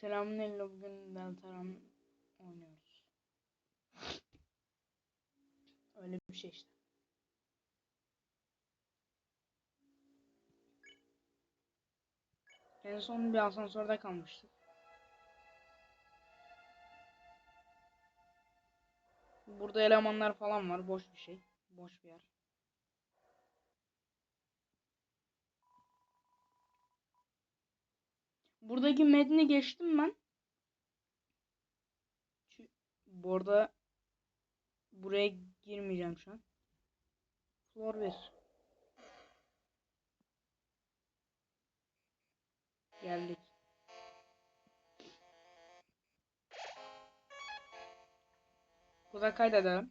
Selamünaleyküm. Bugün Deltaram oynuyoruz. Öyle bir şey işte. En son bir asansörde kalmıştık. Burada elemanlar falan var. Boş bir şey. Boş bir yer. Buradaki metni geçtim ben. Bu arada buraya girmeyeceğim şu an. Floor 1. Geldik. Burada kaydedelim.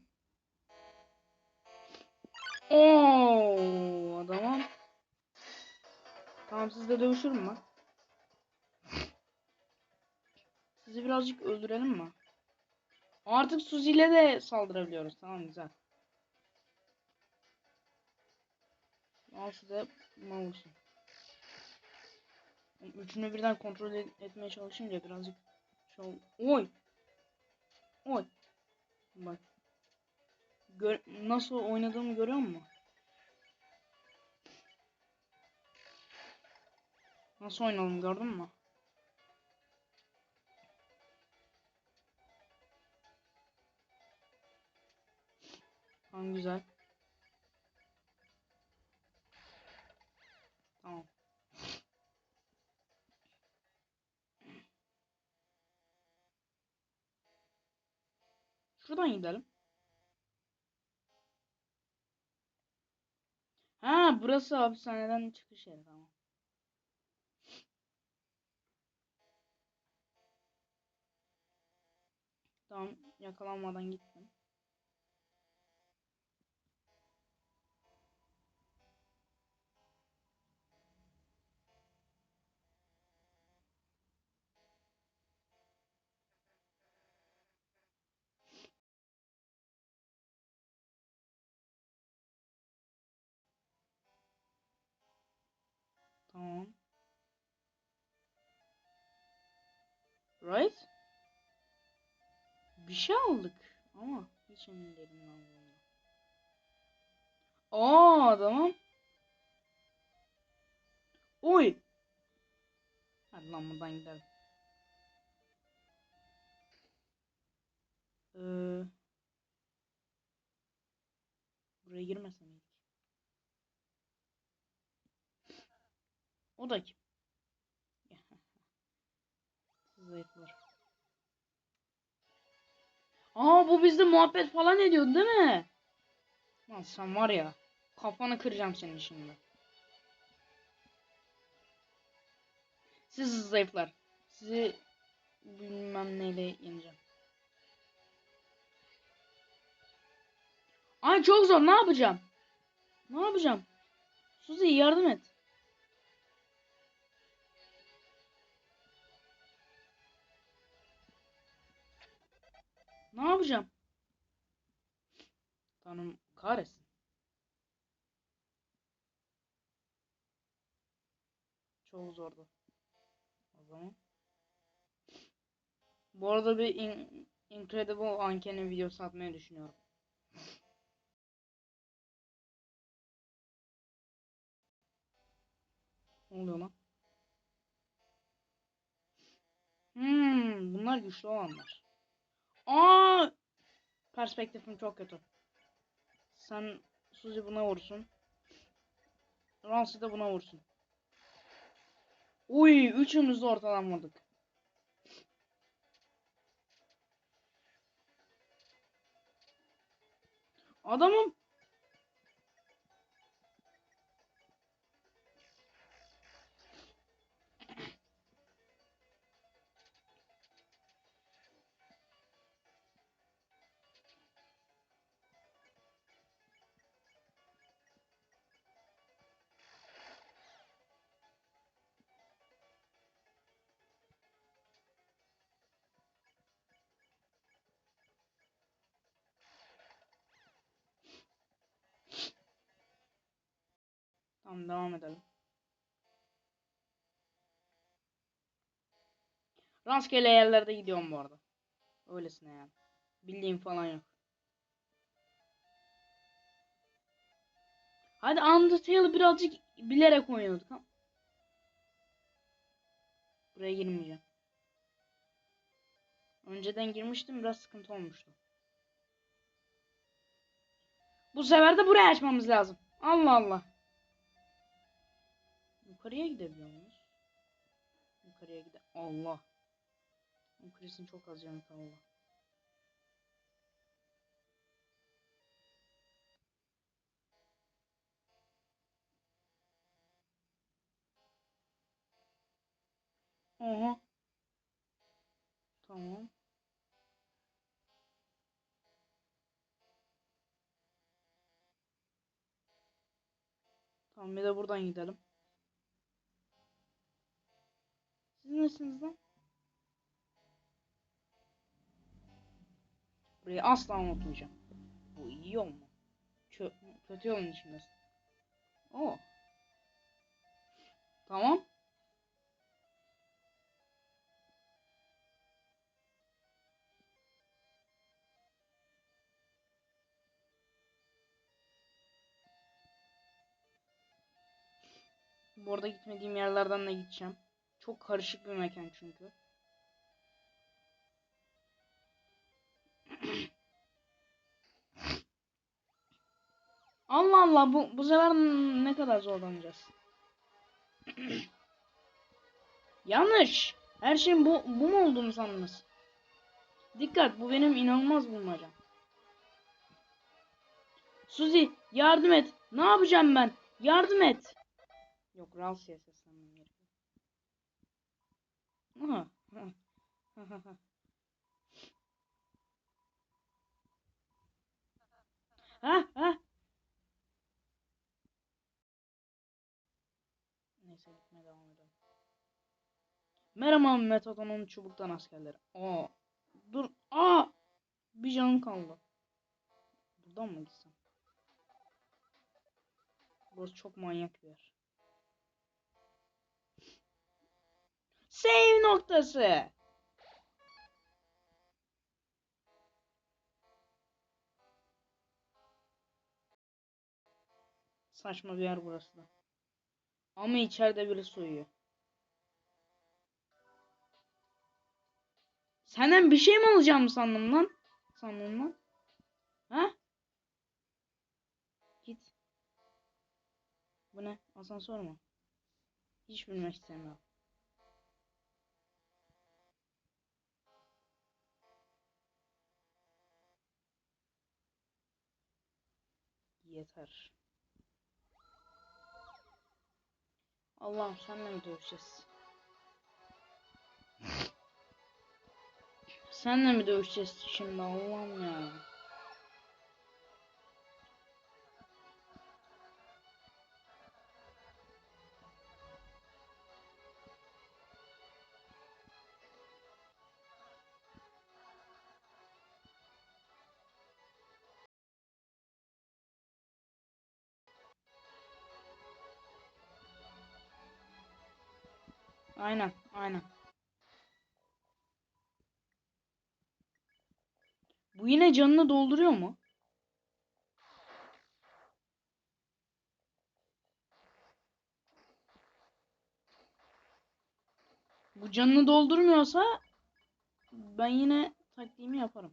Oo, adamım. Tamam sizle dövüşür mü? Sizi birazcık öldürelim mi? Artık Suzy ile de saldırabiliyoruz. Tamam güzel. Al size vursun. Üçünü birden kontrol et- etmeye çalışınca birazcık şey ol- Oy! Oy! Bak. Gör nasıl oynadığımı görüyor musun? Nasıl oynadım gördün mü? Tamam güzel. Tamam. Şuradan gidelim. Ha burası hapishaneden çıkış yeri tamam. Tamam yakalanmadan gittim. Right? Bir şey aldık ama hiç emin değilim ne olduğunu. Aa tamam. Oy. Hadi lan buradan gidelim. Ee, buraya girmesem miydik? O da kim? Zayıflar. Aa bu bizde muhabbet falan ediyor değil mi? Lan sen var ya kafanı kıracağım senin şimdi. Siz zayıflar. Sizi bilmem neyle yeneceğim. Ay çok zor ne yapacağım? Ne yapacağım? Suzi yardım et. Ne yapacağım? Tanrım kahretsin. Çok zordu. O zaman. Bu arada bir in Incredible Uncanny videosu atmayı düşünüyorum. Ne oluyor lan? Hmm, bunlar güçlü olanlar. Aa! Perspektifim çok kötü. Sen Suzy buna vursun. Ramsey de buna vursun. Uy, üçümüz de ortadan vurduk. Adamım Tamam devam edelim. Rastgele yerlerde gidiyorum bu arada. Öylesine yani. Bildiğim falan yok. Hadi Undertale'ı birazcık bilerek oynuyorduk. Ha? Buraya girmeyeceğim. Önceden girmiştim biraz sıkıntı olmuştu. Bu sefer de buraya açmamız lazım. Allah Allah. Yukarıya gidebiliyor muyuz? Yukarıya gide. Allah. Chris'in çok az canı kaldı. Oha. Tamam. Tamam bir de buradan gidelim. Siz nesiniz lan? Burayı asla unutmayacağım. Bu iyi yol mu? Kö kötü yolun içindesin. Oo. Tamam. Bu gitmediğim yerlerden de gideceğim. Çok karışık bir mekan çünkü. Allah Allah bu bu sefer ne kadar zorlanacağız. Yanlış. Her şeyin bu bu mu olduğunu sandınız? Dikkat bu benim inanılmaz bulmacam. Suzi yardım et. Ne yapacağım ben? Yardım et. Yok gerekiyor. Neyse gitmeye devam edelim. Merhaba Metodon'un çubuktan askerleri. Aa. Dur. Aa. Bir canım kaldı. Buradan mı gitsem? Burası çok manyak bir yer. Save noktası. Saçma bir yer burası da. Ama içeride biri soyuyor. Senden bir şey mi alacağım sandım lan? Sandım lan. Ha? Git. Bu ne? Asansör mü? Hiç bilmek istemiyorum. Yeter. Allah'ım senle mi dövüşeceğiz? Senle mi dövüşeceğiz şimdi Allah'ım ya. Aynen, aynen. Bu yine canını dolduruyor mu? Bu canını doldurmuyorsa ben yine taktiğimi yaparım.